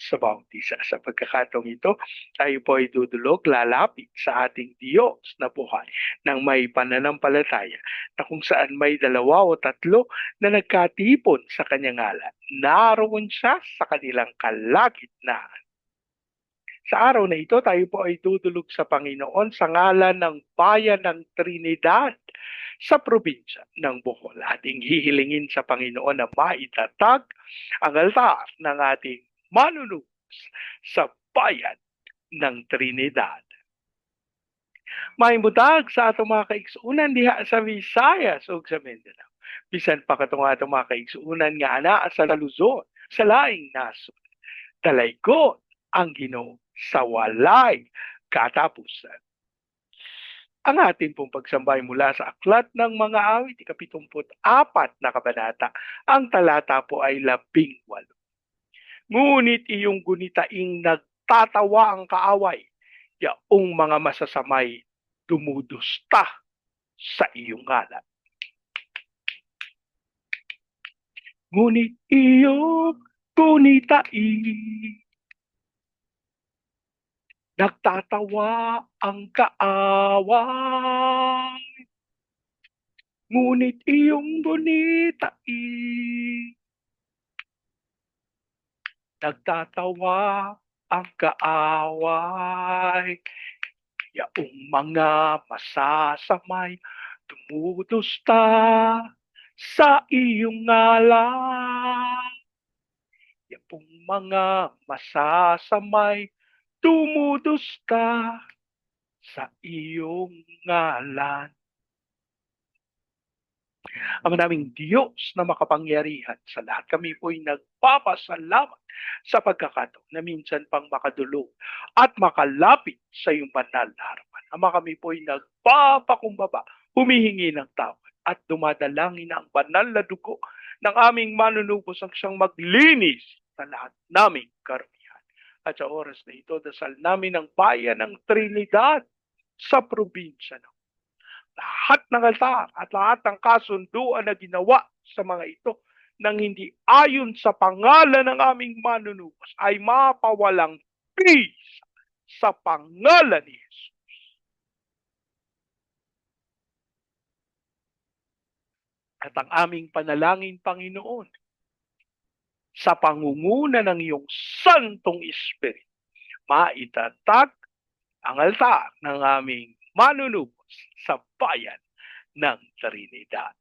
sa isa. Sa pagkakataong ito, tayo po ay dudulog, lalapit sa ating Diyos na buhay ng may pananampalataya na kung saan may dalawa o tatlo na nagkatipon sa kanyang ngalan. Naroon siya sa kanilang kalagitnaan. Sa araw na ito, tayo po ay dudulog sa Panginoon sa ngalan ng bayan ng Trinidad sa probinsya ng Bohol. Ating hihilingin sa Panginoon na maitatag ang altar ng ating manunubos sa bayan ng Trinidad. May mutag sa atong mga kaigsuunan diha sa Visayas ug sa Mindanao. Bisan pa katong atong mga kaigsuunan nga ana sa Luzon, sa laing nasod. Dalaygon ang Ginoo sa walay katapusan. Ang ating pong pagsambay mula sa aklat ng mga awit, ikapitumput apat na kabanata, ang talata po ay labing walo. Ngunit iyong gunitaing nagtatawa ang kaaway, yaong mga masasamay dumudusta sa iyong ngalan. Ngunit iyong gunitain Nagtatawa ang kaaway, ngunit iyong bunitain. Nagtatawa ang kaaway, yaong mga masasamay dumudusta sa iyong ngalan. Yaong mga masasamay dumudusta sa iyong ngalan. Ang naming Diyos na makapangyarihan sa lahat kami po'y nagpapasalamat sa pagkakataon na minsan pang makadulog at makalapit sa iyong banal na harapan. Ama kami po'y nagpapakumbaba, humihingi ng tawad at dumadalangin ang banal na dugo ng aming manunubos ang siyang maglinis sa lahat naming karumihan. At sa oras na ito, dasal namin ang bayan ng Trinidad sa probinsya ng lahat ng altar at lahat ng kasunduan na ginawa sa mga ito nang hindi ayon sa pangalan ng aming manunubos ay mapawalang peace sa pangalan ni Jesus. At ang aming panalangin, Panginoon, sa pangunguna ng iyong Santong Espiritu. Maitatag ang altar ng aming manunubos sa bayan ng Trinidad.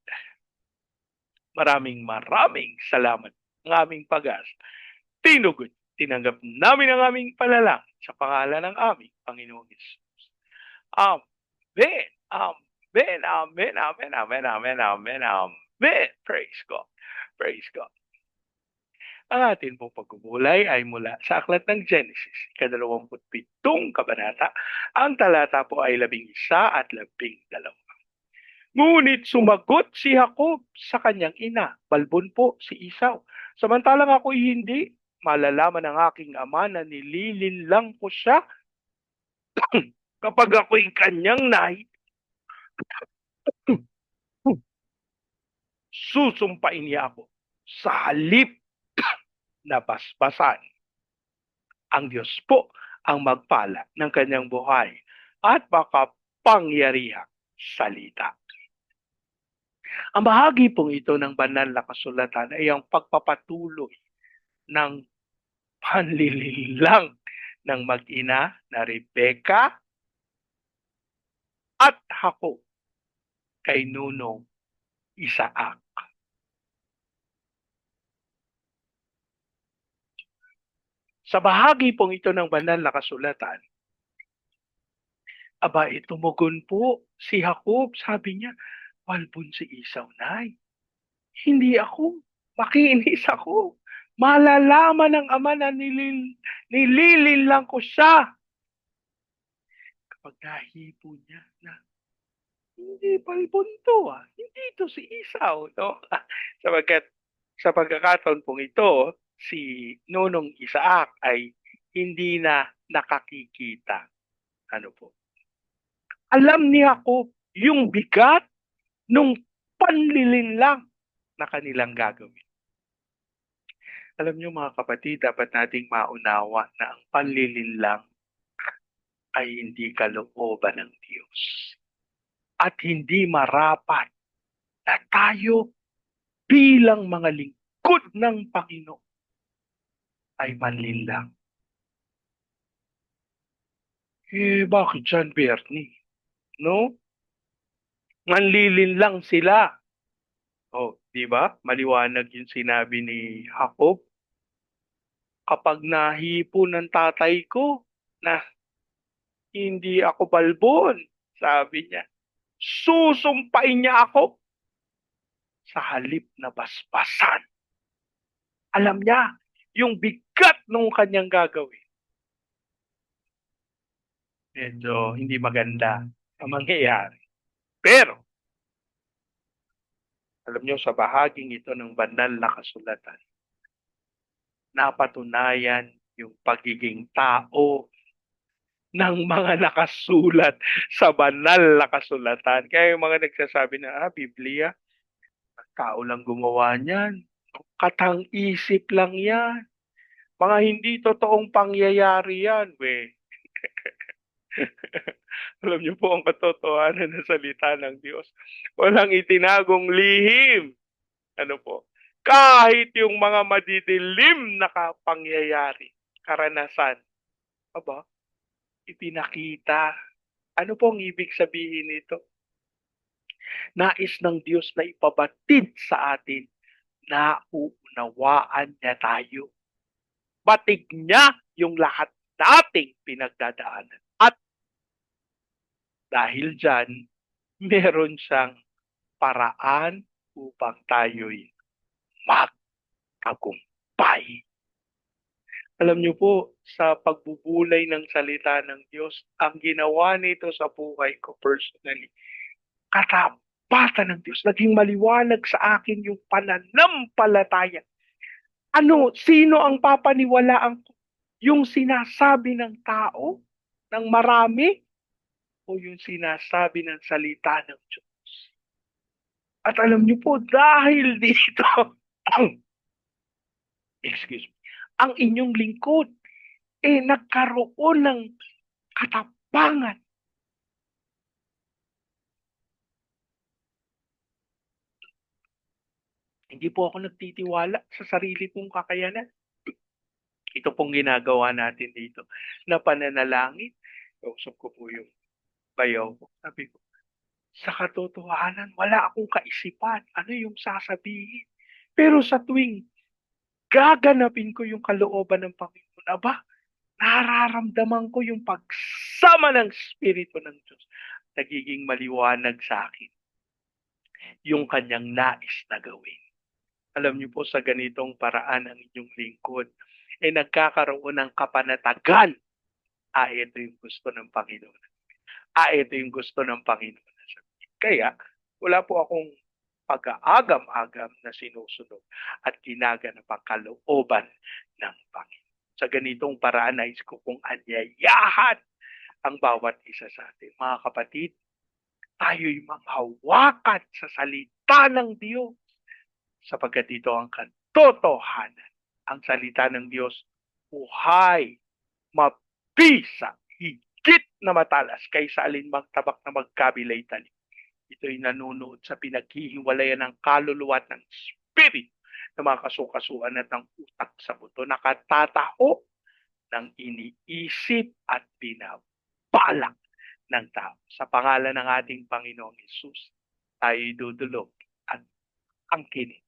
Maraming maraming salamat ng aming pag-asa. Tinugon, tinanggap namin ang aming palalang sa pangalan ng aming Panginoong Yesus. Amen. Amen. Amen. Amen. Amen. Amen. Amen. Amen. Praise God. Praise God. Ang atin pong pagkubulay ay mula sa aklat ng Genesis, kadalawamput pitong kabanata. Ang talata po ay labing isa at labing dalawa. Ngunit sumagot si Jacob sa kanyang ina, balbon po si Isaw. Samantalang ako hindi, malalaman ng aking ama na nililin lang ko siya kapag ako'y kanyang nay. Susumpain niya ako sa halip na basbasan. Ang Diyos po ang magpala ng kanyang buhay at makapangyarihang salita. Ang bahagi pong ito ng banal na kasulatan ay ang pagpapatuloy ng panlililang ng mag-ina na Rebecca at Hako kay Nunong Isaac. Sa bahagi pong ito ng banal na kasulatan, aba, tumugon po si Jacob, sabi niya, walbon si Isaw, nay. Hindi ako, makinis ako. Malalaman ng ama na nilil, nililin lang ko siya. Kapag nahipo niya na, hindi balbon to ah. Hindi to si Isaw. No? Sapagkat Sa pagkakataon pong ito, si Nonong Isaac ay hindi na nakakikita. Ano po? Alam ni Jacob yung bigat nung panlilinlang na kanilang gagawin. Alam niyo mga kapatid, dapat nating maunawa na ang panlilinlang ay hindi kalooban ng Diyos. At hindi marapat na tayo bilang mga lingkod ng Panginoon ay manlinlang. Eh, bakit John Bernie? No? Manlilinlang sila. Oh, di ba? Maliwanag yung sinabi ni Jacob. Kapag nahipo ng tatay ko na hindi ako balbon, sabi niya, susumpain niya ako sa halip na basbasan. Alam niya yung bigat ng kanyang gagawin. Medyo hindi maganda ang mangyayari. Pero, alam niyo sa bahaging ito ng banal na kasulatan, napatunayan yung pagiging tao ng mga nakasulat sa banal na kasulatan. Kaya yung mga nagsasabi na, ah, Biblia, tao lang gumawa niyan. Katang isip lang yan. Mga hindi totoong pangyayari yan, we. Alam niyo po ang katotohanan ng salita ng Diyos. Walang itinagong lihim. Ano po? Kahit yung mga madidilim na kapangyayari, karanasan, aba, ipinakita. Ano pong ibig sabihin nito? Nais ng Diyos na ipabatid sa atin na uunawaan niya tayo. Batig niya yung lahat nating pinagdadaanan. At dahil dyan, meron siyang paraan upang tayo'y magtagumpay. Alam niyo po, sa pagbubulay ng salita ng Diyos, ang ginawa nito sa buhay ko personally, katapatan ng Diyos. Naging maliwanag sa akin yung pananampalataya. Ano, sino ang papaniwalaan ko? Yung sinasabi ng tao, ng marami, o yung sinasabi ng salita ng Diyos? At alam niyo po, dahil dito, excuse me, ang inyong lingkod, eh nagkaroon ng katapangan. Hindi po ako nagtitiwala sa sarili kong kakayanan. Ito pong ginagawa natin dito na pananalangin. Kausap ko po yung bayaw ko. Sabi ko, sa katotohanan, wala akong kaisipan. Ano yung sasabihin? Pero sa tuwing gaganapin ko yung kalooban ng Panginoon, aba, nararamdaman ko yung pagsama ng Espiritu ng Diyos. Nagiging maliwanag sa akin yung kanyang nais na gawin. Alam niyo po sa ganitong paraan ang inyong lingkod, eh nagkakaroon ng kapanatagan. Ah, ito yung gusto ng Panginoon. Ah, ito yung gusto ng Panginoon. Kaya, wala po akong pag-aagam-agam na sinusunod at ginaganap ang kalooban ng Panginoon. Sa ganitong paraan, nais ko pong anyayahan ang bawat isa sa atin. Mga kapatid, tayo'y manghawakan sa salita ng Diyos sapagkat ito ang katotohanan. Ang salita ng Diyos, buhay, mabisa, higit na matalas kaysa alinmang tabak na magkabilay talim. Ito'y nanunood sa pinaghihiwalayan ng kaluluwa at ng spirit ng mga kasukasuan at ng utak sa buto. Nakatataho ng iniisip at binabalak ng tao. Sa pangalan ng ating Panginoong Yesus, tayo'y dudulog at angkinin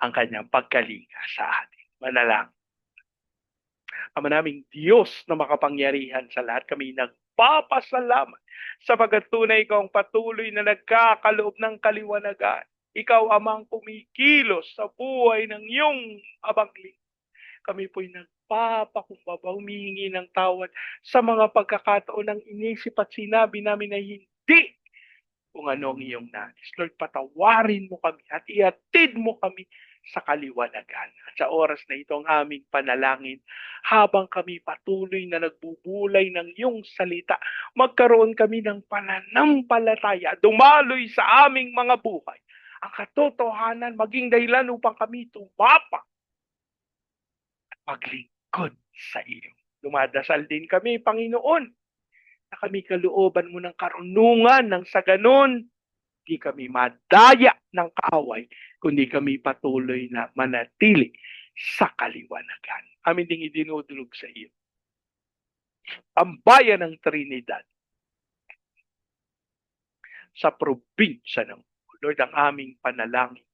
ang kanyang pagkalinga sa atin. Manalangin. Ama naming Diyos na makapangyarihan sa lahat, kami nagpapasalamat sa pagkatunay ikaw ang patuloy na nagkakaloob ng kaliwanagan. Ikaw amang kumikilos sa buhay ng iyong abangling. Kami po'y nagpapakumbaba, humihingi ng tawad sa mga pagkakataon ng inisip at sinabi namin na hindi kung ano ang iyong nais. Lord, patawarin mo kami at iatid mo kami sa kaliwanagan. At sa oras na ito ang aming panalangin, habang kami patuloy na nagbubulay ng iyong salita, magkaroon kami ng pananampalataya, dumaloy sa aming mga buhay. Ang katotohanan maging dahilan upang kami tumapa at maglingkod sa iyo. Dumadasal din kami, Panginoon, na kami kalooban mo ng karunungan ng sa ganon, di kami madaya ng kaaway, kundi kami patuloy na manatili sa kaliwanagan. Amin ding idinudulog sa iyo. Ang bayan ng Trinidad sa probinsya ng Lord, ang aming panalangin.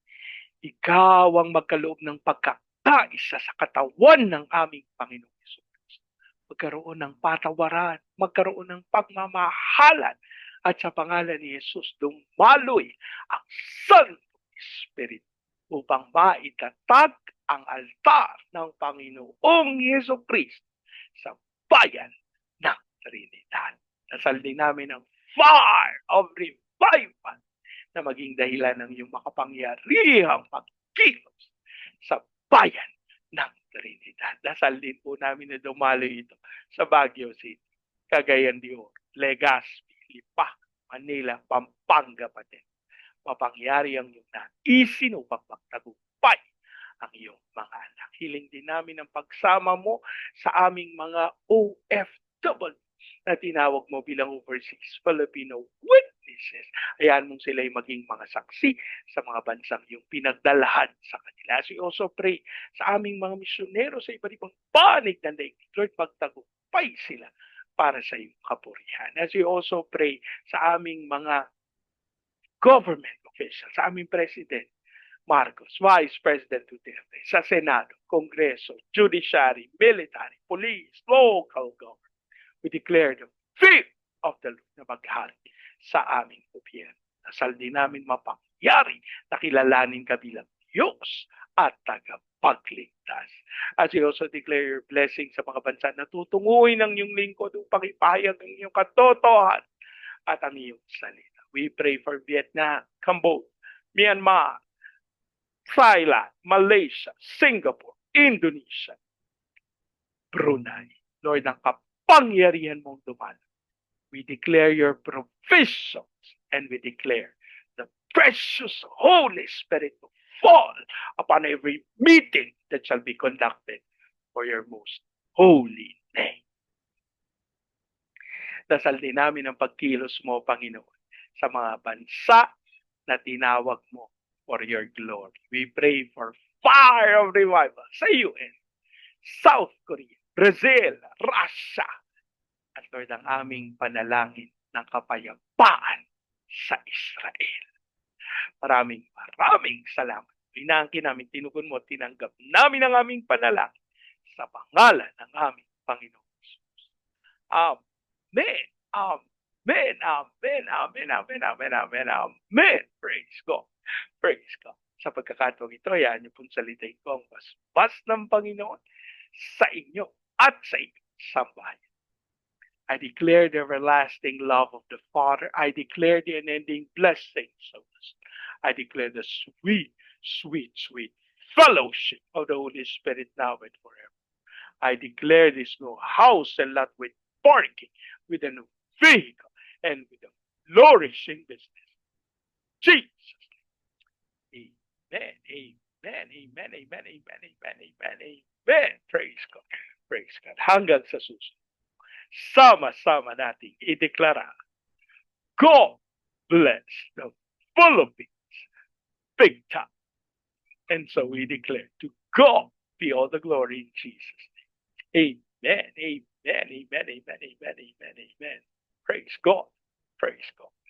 Ikaw ang magkaloob ng pagkakaisa sa katawan ng aming Panginoon Yesus. Magkaroon ng patawaran, magkaroon ng pagmamahalan, at sa pangalan ni Jesus, dumaloy ang Santo Espiritu upang maitatag ang altar ng Panginoong Yeso Kristo sa bayan ng Trinidad. Nasal din namin ang fire of revival na maging dahilan ng iyong makapangyarihang pagkilos sa bayan Trinidad. Dasal din po namin na dumalo ito sa Baguio City, Cagayan de Oro, Legazpi, Lipa, Manila, Pampanga pati. Mapangyari ang iyong naisin upang magtagumpay ang iyong mga anak. Hiling din namin ang pagsama mo sa aming mga OFW na tinawag mo bilang overseas Filipino witnesses. Ayan mong sila'y maging mga saksi sa mga bansang yung pinagdalahan sa kanila. As we also pray sa aming mga misyonero sa iba't ibang panig ng daigdig. Lord, magtagumpay sila para sa iyong kapurihan. As we also pray sa aming mga government officials, sa aming President Marcos, Vice President Duterte, sa Senado, Kongreso, Judiciary, Military, Police, Local Government. We declare the fear of the Lord na maghari sa aming gobyerno. Nasal din namin mapangyari na kilalanin ka bilang Diyos at tagapagligtas. As you also declare your blessing sa mga bansa na tutunguhin ng iyong lingkod upang ipahayag ang iyong katotohan at ang iyong salita. We pray for Vietnam, Cambodia, Myanmar, Thailand, Malaysia, Singapore, Indonesia, Brunei. Lord, ang kapangyarihan mong dumalo. We declare your provisions and we declare the precious Holy Spirit to fall upon every meeting that shall be conducted for your most holy name. Dasal din namin ang pagkilos mo, Panginoon, sa mga bansa na tinawag mo for your glory. We pray for fire of revival sa UN, South Korea, Brazil, Russia, Lord, ang aming panalangin ng kapayapaan sa Israel. Maraming maraming salamat. Inaangkin namin, tinugon mo, tinanggap namin ang aming panalangin sa pangalan ng aming Panginoon Jesus. Amen. Amen. Amen. Amen. Amen. Amen. Amen. Amen. Praise God. Praise God. Sa pagkakataong ito, yan niyo pong salitay ko ang basbas ng Panginoon sa inyo at sa inyong sambahayan. I declare the everlasting love of the Father. I declare the unending blessings of the Son. I declare the sweet, sweet, sweet fellowship of the Holy Spirit now and forever. I declare this new house and lot with parking, with a new vehicle, and with a flourishing business. Jesus. Amen. Amen. Amen. Amen. Amen. Amen. Amen. Amen. Praise God. Praise God. Hanggang sa susunod. Sama-sama nating ideklara. God bless the Philippines big time. And so we declare to God be all the glory in Jesus' name. Amen. Amen. Amen. Amen. Amen. Amen. Amen. Praise God. Praise God.